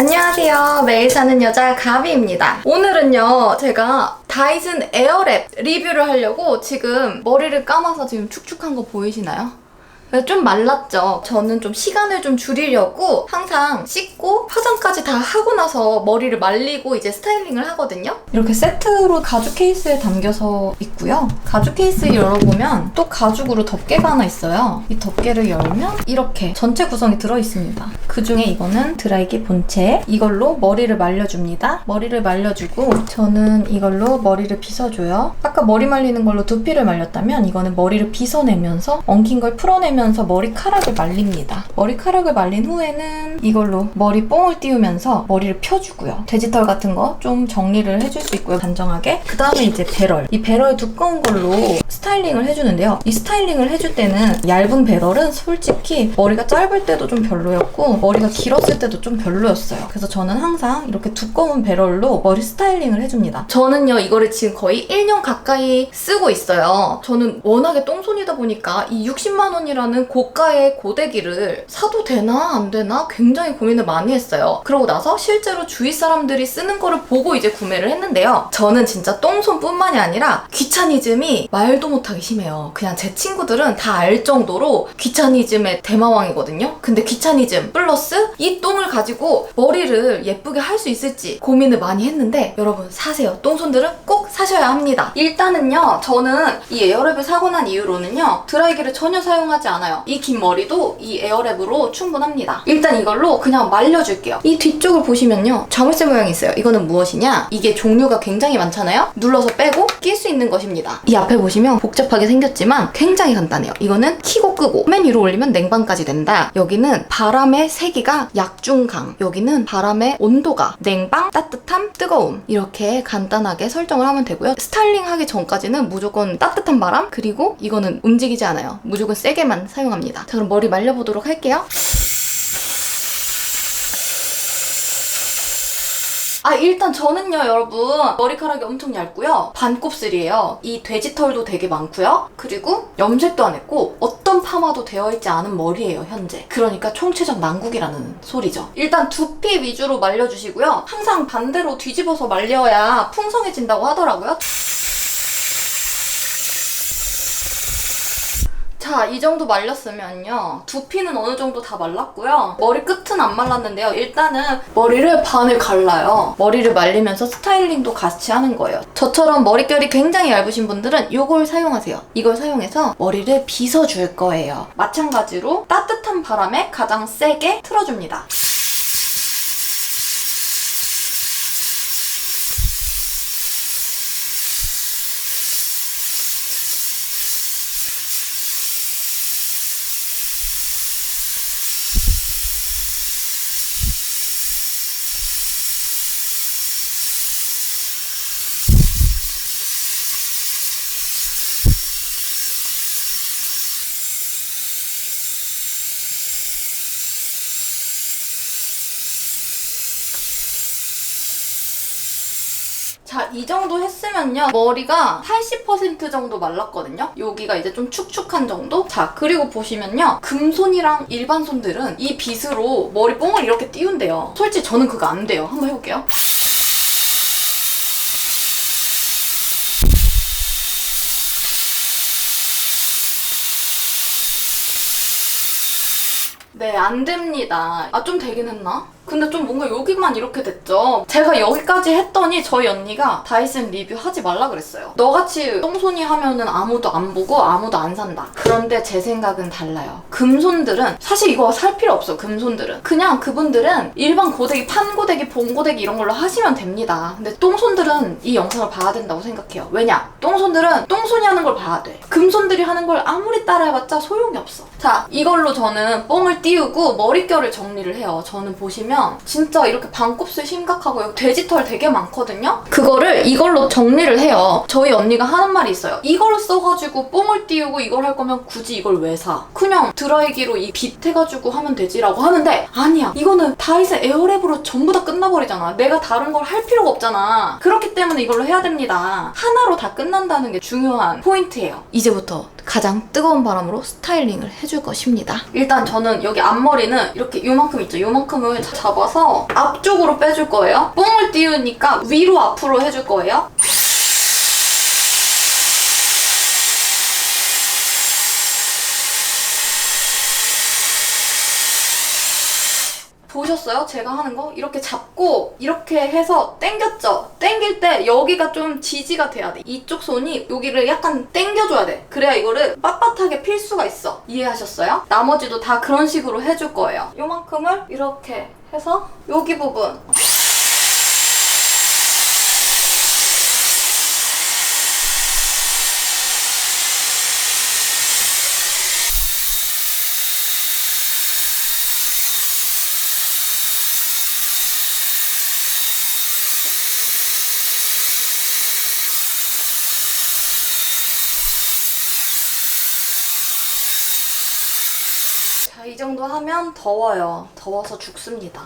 안녕하세요. 매일 사는 여자 가비입니다. 오늘은요, 제가 다이슨 에어랩 리뷰를 하려고 지금 머리를 감아서 지금 축축한 거 보이시나요? 네, 좀 말랐죠. 저는 좀 시간을 좀 줄이려고 항상 씻고 화장까지 다 하고 나서 머리를 말리고 이제 스타일링을 하거든요. 이렇게 세트로 가죽 케이스에 담겨서 있고요. 가죽 케이스 열어보면 또 가죽으로 덮개가 하나 있어요. 이 덮개를 열면 이렇게 전체 구성이 들어있습니다. 그 중에 이거는 드라이기 본체. 이걸로 머리를 말려줍니다. 머리를 말려주고 저는 이걸로 머리를 빗어줘요. 아까 머리 말리는 걸로 두피를 말렸다면 이거는 머리를 빗어내면서 엉킨 걸 풀어내면 서 머리카락을 말립니다. 머리카락을 말린 후에는 이걸로 머리 뽕을 띄우면서 머리를 펴주고요. 돼지털 같은 거 좀 정리를 해줄 수 있고요. 단정하게. 그 다음에 이제 배럴. 이 배럴 두꺼운 걸로 스타일링을 해주는데요. 이 스타일링을 해줄 때는 얇은 배럴은 솔직히 머리가 짧을 때도 좀 별로였고 머리가 길었을 때도 좀 별로였어요. 그래서 저는 항상 이렇게 두꺼운 배럴로 머리 스타일링을 해줍니다. 저는요 이거를 지금 거의 1년 가까이 쓰고 있어요. 저는 워낙에 똥손이다 보니까 이 60만 원이라는 고가의 고데기를 사도 되나 안 되나 굉장히 고민을 많이 했어요. 그러고 나서 실제로 주위 사람들이 쓰는 거를 보고 이제 구매를 했는데요. 저는 진짜 똥손뿐만이 아니라 귀차니즘이 말도 못 하게 심해요. 그냥 제 친구들은 다 알 정도로 귀차니즘의 대마왕이거든요. 근데 귀차니즘 플러스 이 똥을 가지고 머리를 예쁘게 할 수 있을지 고민을 많이 했는데 여러분 사세요. 똥손들은 꼭 사셔야 합니다. 일단은요, 저는 이 에어랩을 사고 난 이후로는요, 드라이기를 전혀 사용하지 않아요. 이 긴 머리도 이 에어랩으로 충분합니다. 일단 이걸로 그냥 말려줄게요. 이 뒤쪽을 보시면요, 자물쇠 모양이 있어요. 이거는 무엇이냐? 이게 종류가 굉장히 많잖아요? 눌러서 빼고 낄 수 있는 것입니다. 이 앞에 보시면 복잡하게 생겼지만 굉장히 간단해요. 이거는 키고 끄고 맨 위로 올리면 냉방까지 된다. 여기는 바람의 세기가 약중강. 여기는 바람의 온도가 냉방, 따뜻함, 뜨거움. 이렇게 간단하게 설정을 하면 되고요. 스타일링 하기 전까지는 무조건 따뜻한 바람, 그리고 이거는 움직이지 않아요. 무조건 세게만 사용합니다. 자, 그럼 머리 말려보도록 할게요. 아 일단 저는요 여러분. 머리카락이 엄청 얇고요. 반곱슬이에요. 이 돼지털도 되게 많고요. 그리고 염색도 안 했고 어떤 파마도 되어 있지 않은 머리예요 현재. 그러니까 총체적 난국이라는 소리죠. 일단 두피 위주로 말려주시고요. 항상 반대로 뒤집어서 말려야 풍성해진다고 하더라고요 자, 이 정도 말렸으면요. 두피는 어느 정도 다 말랐고요. 머리 끝은 안 말랐는데요. 일단은 머리를 반을 갈라요. 머리를 말리면서 스타일링도 같이 하는 거예요. 저처럼 머릿결이 굉장히 얇으신 분들은 이걸 사용하세요. 이걸 사용해서 머리를 빗어줄 거예요. 마찬가지로 따뜻한 바람에 가장 세게 틀어줍니다. 자, 이 정도 했으면요. 머리가 80% 정도 말랐거든요. 여기가 이제 좀 축축한 정도? 자, 그리고 보시면요. 금손이랑 일반 손들은 이 빗으로 머리 뽕을 이렇게 띄운대요. 솔직히 저는 그거 안 돼요. 한번 해볼게요. 네, 안 됩니다. 아, 좀 되긴 했나? 근데 좀 뭔가 여기만 이렇게 됐죠. 제가 여기까지 했더니 저희 언니가 다이슨 리뷰 하지 말라 그랬어요. 너같이 똥손이 하면은 아무도 안 보고 아무도 안 산다. 그런데 제 생각은 달라요. 금손들은 사실 이거 살 필요 없어. 금손들은 그냥 그분들은 일반 고데기, 판고데기, 봉고데기 이런 걸로 하시면 됩니다. 근데 똥손들은 이 영상을 봐야 된다고 생각해요. 왜냐? 똥손들은 똥손이 하는 걸 봐야 돼. 금손들이 하는 걸 아무리 따라해봤자 소용이 없어. 자, 이걸로 저는 뽕을 띄우고 머릿결을 정리를 해요. 저는 보시면 진짜 이렇게 반곱슬 심각하고 돼지털 되게 많거든요? 그거를 이걸로 정리를 해요. 저희 언니가 하는 말이 있어요. 이걸 써가지고 뽕을 띄우고 이걸 할 거면 굳이 이걸 왜 사? 그냥 드라이기로 이 빗 해가지고 하면 되지라고 하는데 아니야. 이거는 다이슨 에어랩으로 전부 다 끝나버리잖아. 내가 다른 걸 할 필요가 없잖아. 그렇기 때문에 이걸로 해야 됩니다. 하나로 다 끝난다는 게 중요한 포인트예요. 이제부터 가장 뜨거운 바람으로 스타일링을 해줄 것입니다. 일단 저는 여기 앞머리는 이렇게 요만큼 있죠? 요만큼을 잡아서 앞쪽으로 빼줄 거예요. 뽕을 띄우니까 위로 앞으로 해줄 거예요. 보셨어요? 제가 하는 거? 이렇게 잡고 이렇게 해서 당겼죠? 당길 때 여기가 좀 지지가 돼야 돼. 이쪽 손이 여기를 약간 당겨줘야 돼. 그래야 이거를 빳빳하게 필 수가 있어. 이해하셨어요? 나머지도 다 그런 식으로 해줄 거예요. 요만큼을 이렇게 해서 여기 부분 자, 이 정도 하면 더워요. 더워서 죽습니다.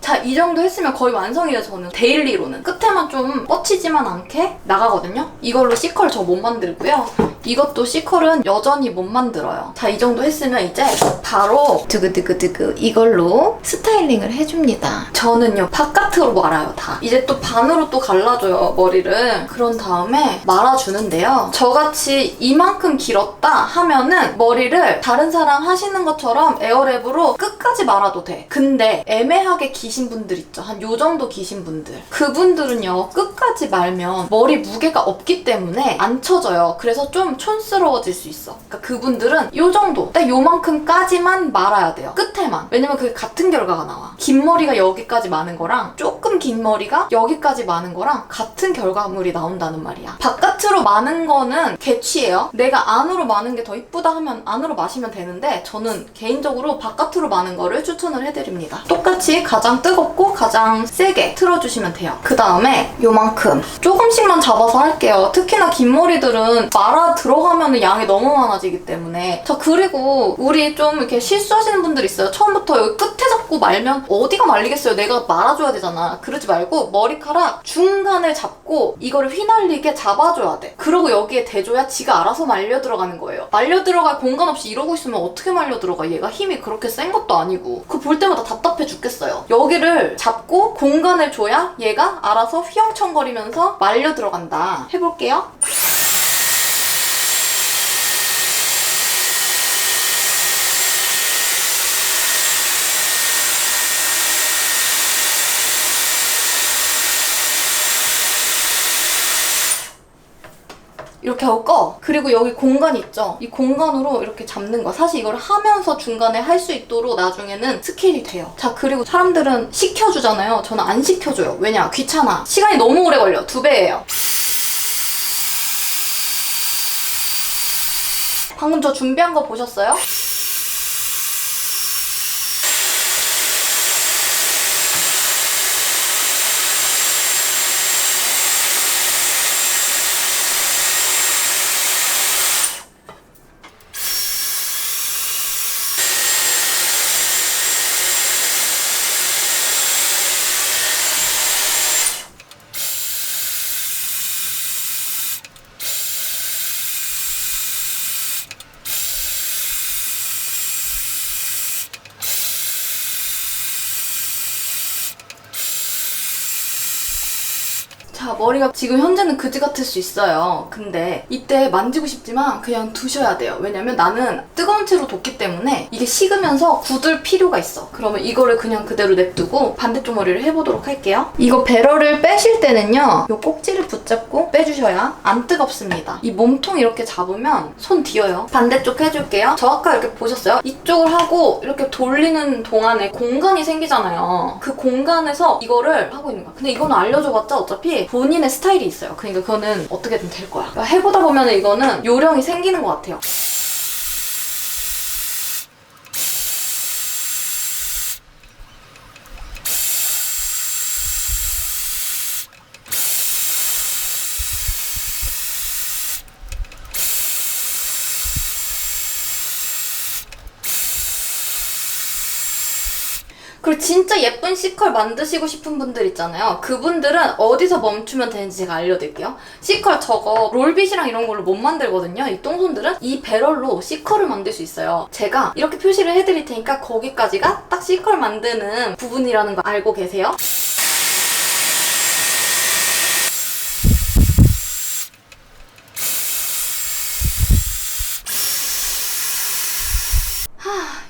자, 이 정도 했으면 거의 완성이에요, 저는. 데일리로는. 끝에만 좀 뻗치지만 않게 나가거든요? 이걸로 C컬 저 못 만들고요. 이것도 C컬은 여전히 못 만들어요. 자, 이 정도 했으면 이제 바로 두구두구두구 이걸로 스타일링을 해줍니다. 저는요, 바깥으로 말아요, 다. 이제 또 반으로 또 갈라줘요, 머리를. 그런 다음에 말아주는데요. 저같이 이만큼 길었다 하면은 머리를 다른 사람 하시는 것처럼 에어랩으로 끝까지 말아도 돼. 근데 애매하게 기신 분들 있죠. 한 요 정도 기신 분들. 그분들은요, 끝까지 말면 머리 무게가 없기 때문에 안 쳐져요. 그래서 좀 촌스러워질 수 있어. 그러니까 그분들은 요 정도, 딱 요만큼까지만 말아야 돼요. 끝에만. 왜냐면 그게 같은 결과가 나와. 긴 머리가 여기까지 많은 거랑 조금 긴 머리가 여기까지 많은 거랑 같은 결과물이 나온다는 말이야. 바깥으로 많은 거는 개취예요. 내가 안으로 많은 게 더 이쁘다 하면 안으로 마시면 되는데 저는 개인적으로 바깥으로 많은 거를 추천을 해드립니다. 똑같이 가장 뜨겁고 가장 세게 틀어주시면 돼요. 그 다음에 요만큼 조금씩만 잡아서 할게요. 특히나 긴 머리들은 말아 들어가면 양이 너무 많아지기 때문에 자 그리고 우리 좀 이렇게 실수하시는 분들 있어요. 처음부터 여기 끝에 잡고 말면 어디가 말리겠어요. 내가 말아줘야 되잖아. 그러지 말고 머리카락 중간을 잡고 이거를 휘날리게 잡아줘야 돼. 그러고 여기에 대줘야 지가 알아서 말려 들어가는 거예요. 말려 들어갈 공간 없이 이러고 있으면 어떻게 말려 들어가? 얘가 힘이 그렇게 센 것도 아니고. 그 볼 때마다 답답해 죽겠어요. 여기를 잡고 공간을 줘야 얘가 알아서 휘영청거리면서 말려 들어간다. 해볼게요. 이렇게 하고 꺼. 그리고 여기 공간 있죠? 이 공간으로 이렇게 잡는 거. 사실 이걸 하면서 중간에 할 수 있도록 나중에는 스케일이 돼요. 자, 그리고 사람들은 시켜주잖아요. 저는 안 시켜줘요. 왜냐? 귀찮아. 시간이 너무 오래 걸려. 두 배예요. 방금 저 준비한 거 보셨어요? 자, 머리가 지금 현재는 그지 같을 수 있어요. 근데 이때 만지고 싶지만 그냥 두셔야 돼요. 왜냐면 나는 뜨거운 채로 뒀기 때문에 이게 식으면서 굳을 필요가 있어. 그러면 이거를 그냥 그대로 냅두고 반대쪽 머리를 해보도록 할게요. 이거 배럴을 빼실 때는요. 이 꼭지를 붙잡고 빼주셔야 안 뜨겁습니다. 이 몸통 이렇게 잡으면 손 뒤어요. 반대쪽 해줄게요. 저 아까 이렇게 보셨어요? 이쪽을 하고 이렇게 돌리는 동안에 공간이 생기잖아요. 그 공간에서 이거를 하고 있는 거야. 근데 이거는 알려줘봤자 어차피 본인 의 스타일이 있어요. 그러니까 그거는 어떻게든 될 거야. 그러니까 해보다 보면 이거는 요령이 생기는 것 같아요. 진짜 예쁜 C컬 만드시고 싶은 분들 있잖아요. 그분들은 어디서 멈추면 되는지 제가 알려드릴게요. C컬 저거 롤빗이랑 이런 걸로 못 만들거든요. 이 똥손들은 이 배럴로 C컬을 만들 수 있어요. 제가 이렇게 표시를 해드릴 테니까 거기까지가 딱 C컬 만드는 부분이라는 거 알고 계세요?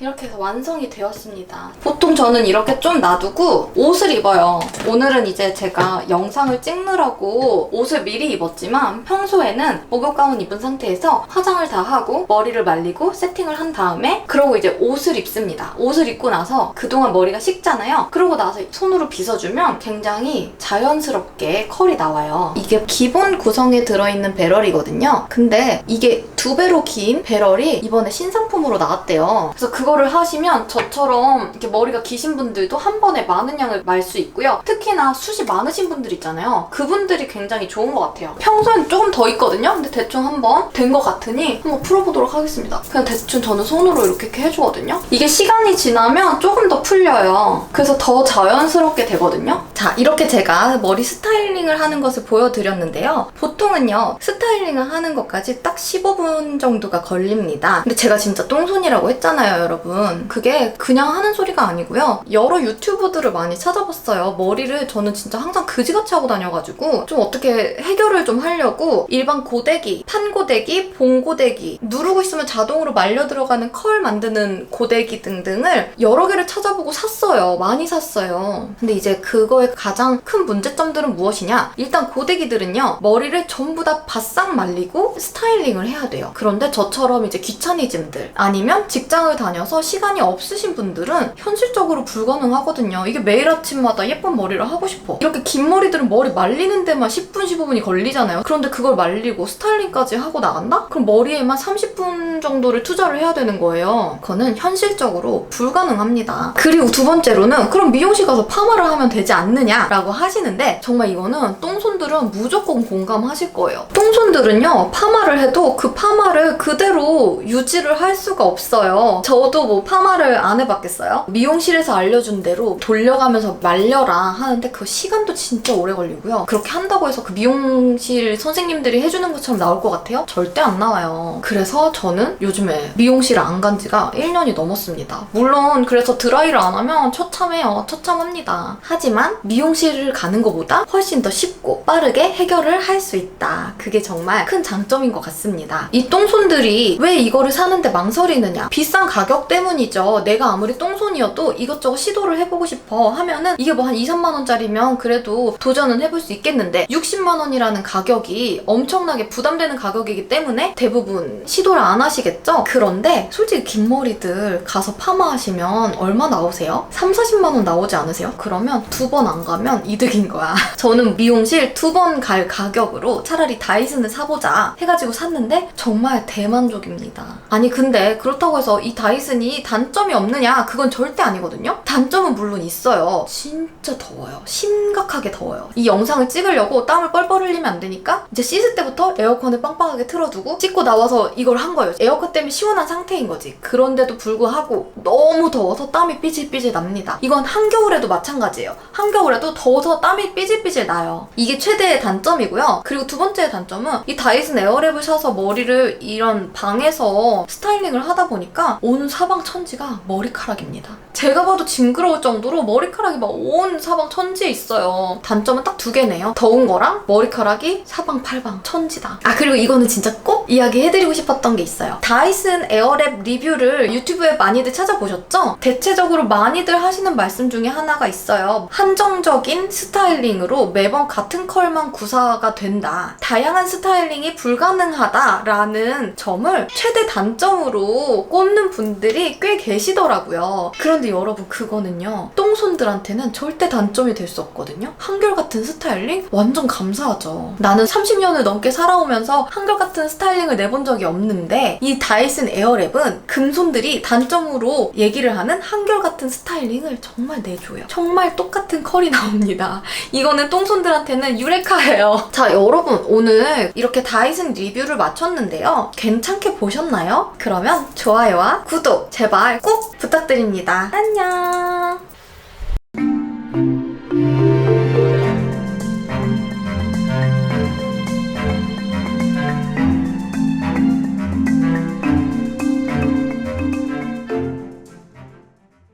이렇게 해서 완성이 되었습니다. 보통 저는 이렇게 좀 놔두고 옷을 입어요. 오늘은 이제 제가 영상을 찍느라고 옷을 미리 입었지만 평소에는 목욕 가운 입은 상태에서 화장을 다 하고 머리를 말리고 세팅을 한 다음에 그러고 이제 옷을 입습니다. 옷을 입고 나서 그동안 머리가 식잖아요. 그러고 나서 손으로 빗어주면 굉장히 자연스럽게 컬이 나와요. 이게 기본 구성에 들어있는 배럴이거든요. 근데 이게 두 배로 긴 배럴이 이번에 신상품으로 나왔대요. 그래서 그거 를 하시면 저처럼 이렇게 머리가 기신 분들도 한 번에 많은 양을 말 수 있고요. 특히나 숱이 많으신 분들 있잖아요. 그분들이 굉장히 좋은 것 같아요. 평소엔 조금 더 있거든요. 근데 대충 한번 된 것 같으니 한번 풀어보도록 하겠습니다. 그냥 대충 저는 손으로 이렇게 해주거든요. 이게 시간이 지나면 조금 더 풀려요. 그래서 더 자연스럽게 되거든요. 자, 이렇게 제가 머리 스타일링을 하는 것을 보여드렸는데요. 보통은요, 스타일링을 하는 것까지 딱 15분 정도가 걸립니다. 근데 제가 진짜 똥손이라고 했잖아요, 여러분. 그게 그냥 하는 소리가 아니고요. 여러 유튜버들을 많이 찾아봤어요. 머리를 저는 진짜 항상 그지같이 하고 다녀가지고 좀 어떻게 해결을 좀 하려고 일반 고데기, 판고데기, 봉고데기 누르고 있으면 자동으로 말려 들어가는 컬 만드는 고데기 등등을 여러 개를 찾아보고 샀어요. 많이 샀어요. 근데 이제 그거의 가장 큰 문제점들은 무엇이냐? 일단 고데기들은요, 머리를 전부 다 바싹 말리고 스타일링을 해야 돼요. 그런데 저처럼 이제 귀차니즘들 아니면 직장을 다녀서 시간이 없으신 분들은 현실적으로 불가능하거든요. 이게 매일 아침마다 예쁜 머리를 하고 싶어. 이렇게 긴 머리들은 머리 말리는 데만 10분, 15분이 걸리잖아요. 그런데 그걸 말리고 스타일링까지 하고 나간다? 그럼 머리에만 30분 정도를 투자를 해야 되는 거예요. 그거는 현실적으로 불가능합니다. 그리고 두 번째로는 그럼 미용실 가서 파마를 하면 되지 않느냐라고 하시는데 정말 이거는 똥손들은 무조건 공감하실 거예요. 똥손들은요 파마를 해도 그 파마를 그대로 유지를 할 수가 없어요. 저도 뭐 파마를 안 해봤겠어요? 미용실에서 알려준 대로 돌려가면서 말려라 하는데 그 시간도 진짜 오래 걸리고요. 그렇게 한다고 해서 그 미용실 선생님들이 해주는 것처럼 나올 것 같아요? 절대 안 나와요. 그래서 저는 요즘에 미용실을 안간 지가 1년이 넘었습니다. 물론 그래서 드라이를 안 하면 처참해요. 처참합니다. 하지만 미용실을 가는 것보다 훨씬 더 쉽고 빠르게 해결을 할 수 있다. 그게 정말 큰 장점인 것 같습니다. 이 똥손들이 왜 이거를 사는데 망설이느냐? 비싼 가격 때문이죠. 내가 아무리 똥손이어도 이것저것 시도를 해보고 싶어 하면은 이게 뭐 한 2, 3만 원짜리면 그래도 도전은 해볼 수 있겠는데 60만 원이라는 가격이 엄청나게 부담되는 가격이기 때문에 대부분 시도를 안 하시겠죠? 그런데 솔직히 긴 머리들 가서 파마하시면 얼마 나오세요? 3, 40만 원 나오지 않으세요? 그러면 두 번 안 가면 이득인 거야. 저는 미용실 두 번 갈 가격으로 차라리 다이슨을 사보자 해가지고 샀는데 정말 대만족입니다. 아니 근데 그렇다고 해서 이 다이슨 이 단점이 없느냐? 그건 절대 아니거든요. 단점은 물론 있어요. 진짜 더워요. 심각하게 더워요. 이 영상을 찍으려고 땀을 뻘뻘 흘리면 안 되니까 이제 씻을 때부터 에어컨을 빵빵하게 틀어두고 씻고 나와서 이걸 한 거예요. 에어컨 때문에 시원한 상태인 거지. 그런데도 불구하고 너무 더워서 땀이 삐질삐질 납니다. 이건 한겨울에도 마찬가지예요. 한겨울에도 더워서 땀이 삐질삐질 나요. 이게 최대의 단점이고요. 그리고 두 번째 단점은 이 다이슨 에어랩을 사서 머리를 이런 방에서 스타일링을 하다 보니까 온 사방 천지가 머리카락입니다. 제가 봐도 징그러울 정도로 머리카락이 막 온 사방 천지에 있어요. 단점은 딱 두 개네요. 더운 거랑 머리카락이 사방팔방 천지다. 아 그리고 이거는 진짜 꼭 이야기해드리고 싶었던 게 있어요. 다이슨 에어랩 리뷰를 유튜브에 많이들 찾아보셨죠? 대체적으로 많이들 하시는 말씀 중에 하나가 있어요. 한정적인 스타일링으로 매번 같은 컬만 구사가 된다. 다양한 스타일링이 불가능하다라는 점을 최대 단점으로 꼽는 분들이 꽤 계시더라고요. 그런데 여러분 그거는요. 똥손들한테는 절대 단점이 될 수 없거든요. 한결같은 스타일링 완전 감사하죠. 나는 30년을 넘게 살아오면서 한결같은 스타일링을 내본 적이 없는데 이 다이슨 에어랩은 금손들이 단점으로 얘기를 하는 한결같은 스타일링을 정말 내줘요. 정말 똑같은 컬이 나옵니다. 이거는 똥손들한테는 유레카예요. 자, 여러분 오늘 이렇게 다이슨 리뷰를 마쳤는데요. 괜찮게 보셨나요? 그러면 좋아요와 구독 제발 꼭 부탁드립니다. 안녕.